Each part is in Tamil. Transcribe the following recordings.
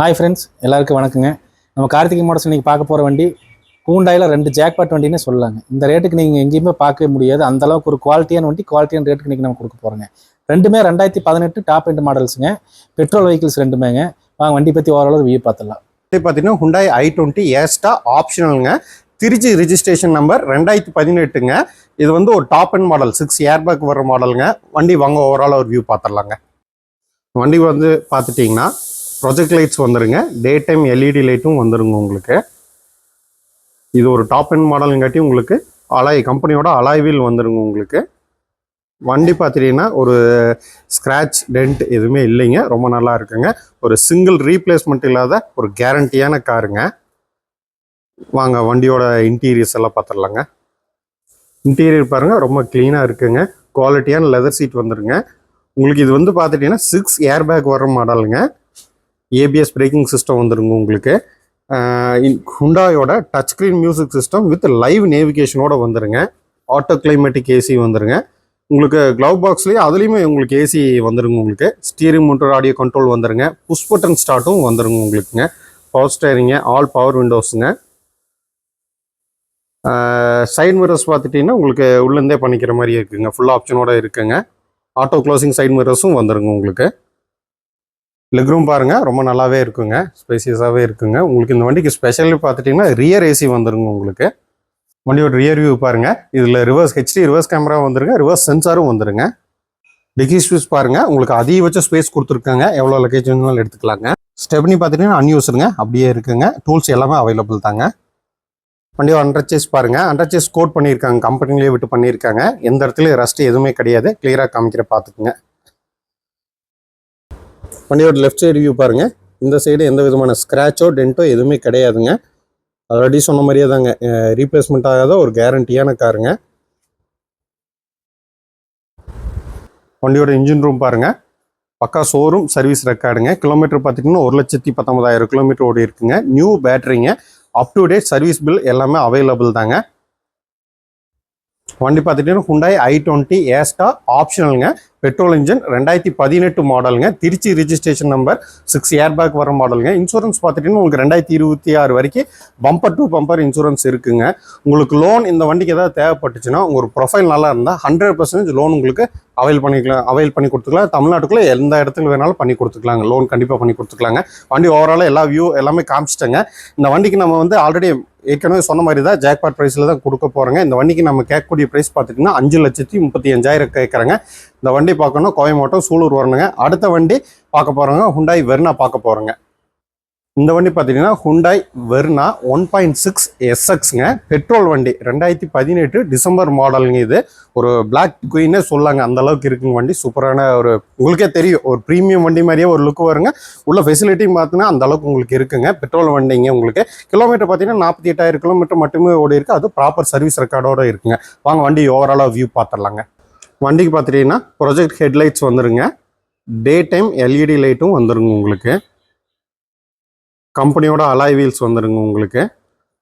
ஹாய் ஃப்ரெண்ட்ஸ் எல்லாருக்கும் வணக்கங்க. நம்ம கார்த்திகை மோடஸ் இன்றைக்கி பார்க்க போகிற வண்டி ஹூண்டாயில் ரெண்டு ஜாக்பாட் வண்டினே சொல்லலாங்க இந்த ரேட்டுக்கு நீங்கள் எங்கேயுமே பார்க்கவே முடியாது. அந்த அளவுக்கு ஒரு குவாலிட்டியான வண்டி குவாலிட்டியான ரேட்டுக்கு இன்றைக்கி நம்ம கொடுக்க போகிறோங்க ரெண்டுமே ரெண்டாயிரத்தி பதினெட்டு டாப் எண்ட் மாடல்ஸுங்க பெட்ரோல் வெஹிக்கிள்ஸ் ரெண்டுமேங்க. வாங்க வண்டி பற்றி ஓரளவு வியூ பார்த்துடலாம். பார்த்தீங்கன்னா ஹுண்டாய் ஐ டுவெண்ட்டி ஏஸ்டா ஆப்ஷனலுங்க திருச்சி ரிஜிஸ்ட்ரேஷன் நம்பர் ரெண்டாயிரத்தி பதினெட்டுங்க. இது வந்து ஒரு top end model six airbag வர மாடலுங்க வண்டி வாங்க ஓவரால் ஒரு வியூ பார்த்துடலாங்க. வண்டி வந்து பார்த்துட்டிங்கன்னா ப்ரொஜெக்ட் லைட்ஸ் வந்துருங்க. டே டைம் எல்இடி லைட்டும் வந்துருங்க உங்களுக்கு. இது ஒரு டாப் அண்ட் மாடலுங்காட்டி உங்களுக்கு அலாய் கம்பெனியோட அலாய் வீல் வந்துருங்க உங்களுக்கு. வண்டி பார்த்துட்டிங்கன்னா ஒரு ஸ்க்ராட்ச் டென்ட் எதுவுமே இல்லைங்க. ரொம்ப நல்லா இருக்குங்க. ஒரு சிங்கிள் ரீப்ளேஸ்மெண்ட் இல்லாத ஒரு கேரண்டியான காருங்க வாங்க வண்டியோட இன்டீரியர்ஸ் எல்லாம் பார்த்துடலாங்க இன்டீரியர் பாருங்கள் ரொம்ப க்ளீனாக இருக்குங்க. குவாலிட்டியான லெதர் சீட் வந்துருங்க. உங்களுக்கு இது வந்து பார்த்துட்டிங்கன்னா சிக்ஸ் ஏர் பேக் வர மாடலுங்க ஏபிஎஸ் பிரேக்கிங் சிஸ்டம் வந்துருங்க உங்களுக்கு. ஹுண்டாயோட touch screen music system with live நேவிகேஷனோட வந்துருங்க. ஆட்டோ கிளைமேட்டிக் ஏசி வந்துருங்க. உங்களுக்கு க்ளவ் பாக்ஸ்லேயே அதுலேயுமே உங்களுக்கு ஏசி வந்துருங்க உங்களுக்கு. ஸ்டீரிங் மோட்டர் ஆடியோ கண்ட்ரோல் வந்துருங்க. புஷ் பட்டன் ஸ்டார்ட்டும் வந்துருங்க உங்களுக்குங்க. பவர் ஸ்டேரிங்க ஆல் பவர் விண்டோஸுங்க சைட் மிரர்ஸ் பார்த்துட்டிங்கன்னா உங்களுக்கு உள்ளேருந்தே பண்ணிக்கிற மாதிரி இருக்குங்க. ஃபுல் ஆப்ஷனோட இருக்குங்க. ஆட்டோ க்ளோசிங் சைட் மிரர்ஸும் வந்துருங்க உங்களுக்கு. லெக்ரூம் பாருங்கள் ரொம்ப நல்லாவே இருக்குங்க ஸ்பேசியஸாகவே இருக்குங்க. உங்களுக்கு இந்த வண்டிக்கு ஸ்பெஷலி பார்த்துட்டிங்கன்னா ரியர் ஏசி வந்துருங்க உங்களுக்கு. வண்டியோட ரியர் வியூ பாருங்கள் இதில் ரிவர்ஸ் ஹெச்டி ரிவர்ஸ் கேமரா வந்துருங்க ரிவர்ஸ் சென்சாரும் வந்துருங்க. டிக்கி ஸ்பேஸ் பாருங்கள் உங்களுக்கு அதிகபட்ச ஸ்பேஸ் கொடுத்துருக்காங்க. எவ்வளோ லக்கேஜ் வேணாலும் எடுத்துக்கலாங்க. ஸ்டெப்னி பார்த்துட்டிங்கன்னா அன்யூஸ்டுங்க அப்படியே இருக்குங்க. டூல்ஸ் எல்லாமே அவைலபிள் தாங்க. வண்டியோட அண்டர் பாருங்கள் பாருங்க அண்டர் கோட் பண்ணியிருக்காங்க கம்பெனிலேயே விட்டு பண்ணியிருக்காங்க. எந்த இடத்துலையும் ரஸ்ட் எதுவுமே கிடையாது. கிளியராக காமிக்கிற பார்த்துக்குங்க வண்டியோட லெஃப்ட் சைடு வியூ பாருங்க. இந்த சைடு எந்த விதமான ஸ்க்ராச்சோ டென்ட்டோ எதுவுமே கிடையாதுங்க. ஆல்ரெடி சொன்ன மாதிரியே தாங்க. ரீப்ளேஸ்மெண்ட் ஆகாத ஒரு கேரண்டியான காருங்க. வண்டியோட இன்ஜின் ரூம் பாருங்க. பக்கா ஷோரூம் சர்வீஸ் ரெக்கார்டுங்க கிலோமீட்டர் பார்த்திங்கன்னா ஒரு லட்சத்தி பத்தொம்பதாயிரம் கிலோமீட்டர் ஓடி இருக்குங்க. New பேட்டரிங்க up to date service bill எல்லாமே அவைலபிள் தாங்க. வண்டி பார்த்துட்டீங்கன்னா ஹுண்டாய் ஐ டுவெண்ட்டி ஏஸ்டா ஆப்ஷனலுங்க பெட்ரோல் இன்ஜின் ரெண்டாயிரத்தி பதினெட்டு மாடலுங்க. Trichy registration number six airbag வர மாடலுங்க. இன்சூரன்ஸ் பார்த்துட்டீங்கன்னா உங்களுக்கு ரெண்டாயிரத்தி இருபத்தி ஆறு வரைக்கும் பம்பர் டு பம்பர் இன்சூரன்ஸ் இருக்குங்க. உங்களுக்கு லோன் இந்த வண்டிக்கு ஏதாவது தேவைப்பட்டுச்சுன்னா உங்க ஒரு ப்ரொஃபைல் நல்லா இருந்தால் ஹண்ட்ரட் பர்சன்டேஜ் லோன் உங்களுக்கு அவைல் பண்ணிக்கலாம் அவைல் பண்ணி கொடுத்துக்கலாம். தமிழ்நாட்டுக்குள்ளே எந்த இடத்துல வேணாலும் பண்ணி கொடுத்துக்கலாங்க. லோன் கண்டிப்பாக பண்ணி கொடுத்துக்கலாங்க. வண்டி ஓவராலாக எல்லா வியூ எல்லாமே காமிச்சிட்டேங்க. இந்த வண்டிக்கு நம்ம வந்து ஆல்ரெடி ஏற்கனவே சொன்ன மாதிரி தான் ஜாக்பாட் ப்ரைஸில் தான் கொடுக்க போகிறோங்க இந்த வண்டிக்கு நம்ம கேட்கக்கூடிய ப்ரைஸ் பார்த்துட்டிங்கன்னா அஞ்சு லட்சத்தி முப்பத்தி அஞ்சாயிரம் கேட்குறாங்க. இந்த வண்டி பார்க்கணும். கோயம்பேட்டம் சூலூர் வரணுங்க. அடுத்த வண்டி பார்க்க போகிறோங்க ஹுண்டாய் வெர்னா பார்க்க போகிறோங்க இந்த வண்டி பார்த்தீங்கன்னா Hyundai Verna one point six எஸ்எக்ஸுங்க petrol வண்டி. ரெண்டாயிரத்தி பதினெட்டு டிசம்பர் மாடலுங்க இது. ஒரு பிளாக் குயினே சொல்லாங்க. அந்த அளவுக்கு இருக்குங்க வண்டி. சூப்பரான ஒரு உங்களுக்கே தெரியும். ஒரு ப்ரீமியம் வண்டி மாதிரியே ஒரு லுக் வருங்க. உள்ள ஃபெசிலிட்டியும் பார்த்தீங்கன்னா அந்த அளவுக்கு உங்களுக்கு இருக்குங்க. பெட்ரோல் வண்டிங்க உங்களுக்கு. கிலோமீட்டர் பார்த்தீங்கன்னா நாற்பத்தி எட்டாயிரம் கிலோமீட்டர் மட்டுமே ஓடி இருக்குது அது ப்ராப்பர் சர்வீஸ் ரெக்கார்டோட இருக்குங்க. வாங்க வண்டி ஓவராலாக வியூ பார்த்துடலாங்க வண்டிக்கு பார்த்துட்டீங்கன்னா ப்ரொஜெக்ட் ஹெட்லைட்ஸ் வந்துருங்க. டே டைம் எல்இடி லைட்டும் வந்துருங்க உங்களுக்கு. கம்பெனியோட அலாய் வீல்ஸ் வந்துடுங்க உங்களுக்கு.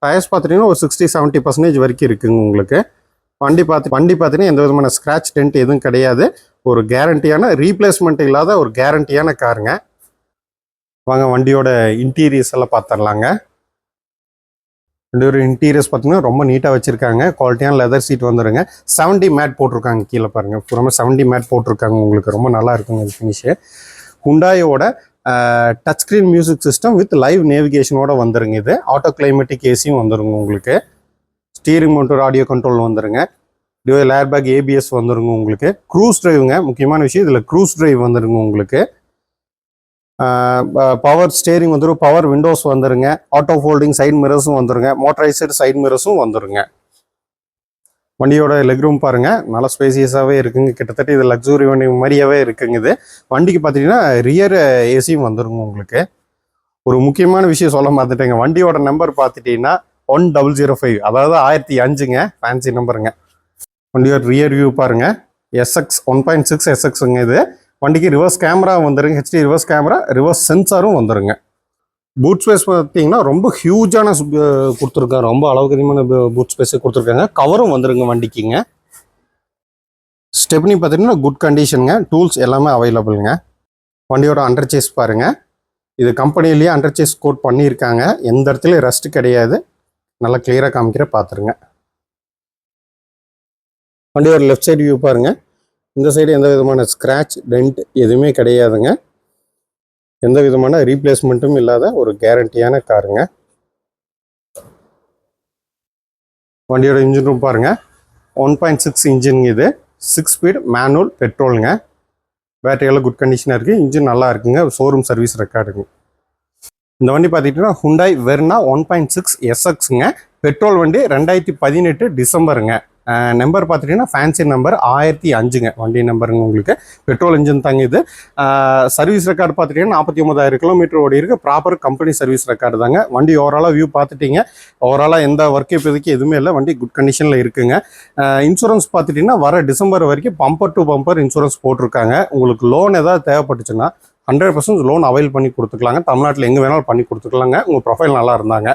டயர்ஸ் பார்த்துட்டிங்கன்னா ஒரு சிக்ஸ்டி செவன்ட்டி பர்சன்டேஜ் வரைக்கும் இருக்குங்க உங்களுக்கு. வண்டி பார்த்து வண்டி பார்த்தீங்கன்னா எந்த விதமான ஸ்க்ராட்ச் டென்ட் எதுவும் கிடையாது. ஒரு கேரண்டியான ரீப்ளேஸ்மெண்ட் இல்லாத ஒரு கேரண்டியான காருங்க வாங்க வண்டியோட இன்டீரியர்ஸ் எல்லாம் பார்த்துடலாங்க ரெண்டு இன்டீரியர்ஸ் பார்த்தீங்கன்னா ரொம்ப நீட்டாக வச்சுருக்காங்க. குவாலிட்டியான லெதர் சீட் வந்துடுங்க செவன்டி மேட் போட்டிருக்காங்க கீழே பாருங்கள் பூராமே செவன்டி மேட் போட்டிருக்காங்க உங்களுக்கு. ரொம்ப நல்லா இருக்குங்க இது finish ஹுண்டாயோட touch screen music system with live நேவிகேஷனோட வந்துருங்க இது. ஆட்டோ கிளைமேட்டிக் ஏசியும் வந்துருங்க உங்களுக்கு. ஸ்டீரிங் மோட்டர் ஆடியோ கண்ட்ரோல் வந்துருங்க. டுவெல் ஏர்பேக் ஏபிஎஸ் வந்துருங்க உங்களுக்கு. க்ரூஸ் டிரைவுங்க முக்கியமான விஷயம் இதில் க்ரூஸ் டிரைவ் வந்துருங்க உங்களுக்கு. பவர் ஸ்டேரிங் வந்துடும் பவர் விண்டோஸ் வந்துருங்க. ஆட்டோ ஃபோல்டிங் சைட் மிரர்ஸும் வந்துருங்க. மோட்டரைசர் சைட் மிரர்ஸும் வந்துருங்க. வண்டியோட லெக் ரூம் பாருங்கள் நல்லா ஸ்பேசியஸாகவே இருக்குங்க. கிட்டத்தட்ட இது லக்ஸுரி வண்டி மாதிரியாவே இருக்குங்க இது. வண்டிக்கு பார்த்தீங்கன்னா ரியர் ஏசியும் வந்துருங்க உங்களுக்கு. ஒரு முக்கியமான விஷயம் சொல்ல மாத்துட்டேங்க வண்டியோட நம்பர் பார்த்துட்டீங்கன்னா ஒன் டபுள் ஜீரோ ஃபைவ் அதாவது ஆயிரத்தி அஞ்சுங்க. ஃபேன்சி நம்பருங்க வண்டியோட ரியர் வியூ பாருங்க. எஸ்எக்ஸ் ஒன் பாயிண்ட் சிக்ஸ் எஸ்எக்ஸுங்க இது. வண்டிக்கு ரிவர்ஸ் கேமரா வந்துருங்க. ஹெச்டி ரிவர்ஸ் கேமரா ரிவர்ஸ் சென்சாரும் வந்துருங்க. பூட் ஸ்பேஸ் பார்த்தீங்கன்னா ரொம்ப ஹியூஜான கொடுத்துருக்காங்க. ரொம்ப அளவுக்கு அதிகமான பூட் ஸ்பேஸே கொடுத்துருக்காங்க. கவரும் வந்துருங்க வண்டிக்குங்க. ஸ்டெப்னி பார்த்தீங்கன்னா குட் கண்டிஷனுங்க டூல்ஸ் எல்லாமே அவைலபிளுங்க வண்டியோட அண்டர் சேஸ் பாருங்க. இது கம்பெனிலேயே அண்டர் சேஸ் கோட் பண்ணியிருக்காங்க. எந்த இடத்துலையும் ரெஸ்ட் கிடையாது. நல்லா கிளியராக காமிக்கிற பார்த்துருங்க வண்டியோட லெஃப்ட் சைடு வியூ பாருங்க. இந்த சைடு எந்த விதமான ஸ்க்ராட்ச் டென்ட் எதுவுமே கிடையாதுங்க. எந்த விதமான ரீப்ளேஸ்மெண்ட்டும் இல்லாத ஒரு கேரண்டியான காருங்க. வண்டியோட இன்ஜின் ரூம் பாருங்கள் ஒன் பாயிண்ட் சிக்ஸ் இன்ஜின் இது. சிக்ஸ் ஸ்பீட் மேனுவல் பெட்ரோலுங்க பேட்டரியெல்லாம் குட் கண்டிஷனாக இருக்குது இன்ஜின் நல்லா இருக்குங்க. ஷோரூம் சர்வீஸ் ரெக்கார்டுங்க இந்த வண்டி பார்த்துக்கிட்டோன்னா Hyundai Verna one point six எஸ்எக்ஸுங்க petrol வண்டி ரெண்டாயிரத்தி பதினெட்டு டிசம்பருங்க. நம்பர் பார்த்துட்டிங்கன்னா ஃபேன்சி நம்பர் ஆயிரத்தி அஞ்சுங்க. வண்டி நம்பருங்க உங்களுக்கு. பெட்ரோல் இன்ஜின் தாங்க இது. சர்வீஸ் ரெக்கார்டு பார்த்துட்டிங்கன்னா நாற்பத்தி ஒன்பதாயிரம் கிலோமீட்டர் ஓடி இருக்குது ப்ராப்பர் கம்பெனி சர்வீஸ் ரெக்கார்டு தாங்க. வண்டி ஓவராலாக வியூ பார்த்துட்டீங்க. ஓவராலாக எந்த ஒர்க் இப்போதைக்கு எதுவுமே இல்லை. வண்டி குட் கண்டிஷனில் இருக்குங்க. இன்சூரன்ஸ் பார்த்துட்டிங்கன்னா வர டிசம்பர் வரைக்கும் பம்பர் டு பம்பர் இன்சூரன்ஸ் போட்டிருக்காங்க. உங்களுக்கு லோன் ஏதாவது தேவைப்பட்டுச்சுன்னா ஹண்ட்ரட் பர்சன்ட் லோன் அவைல் பண்ணி கொடுத்துக்கலாங்க. தமிழ்நாட்டில் எங்கே வேணாலும் பண்ணி கொடுத்துக்கலாங்க. உங்கள் ப்ரொஃபைல் நல்லா இருந்தாங்க.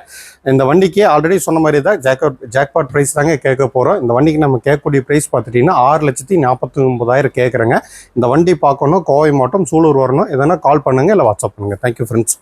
இந்த வண்டிக்கு ஆல்ரெடி சொன்ன மாதிரி தான் ஜாக்அவுட் ஜாக்பாட் ப்ரைஸ் தாங்க கேட்க போகிறோம் இந்த வண்டிக்கு நம்ம கேட்கக்கூடிய ப்ரைஸ் பார்த்துட்டிங்கன்னா ஆறு லட்சத்தி நாற்பத்தி ஒன்பதாயிரம் கேட்குறேங்க. இந்த வண்டி பார்க்கணும். கோவை மாவட்டம் சூலூர் வரணும். எதனா கால் பண்ணுங்கள் இல்லை வாட்ஸ்அப் பண்ணுங்கள் தேங்க்யூ ஃப்ரெண்ட்ஸ்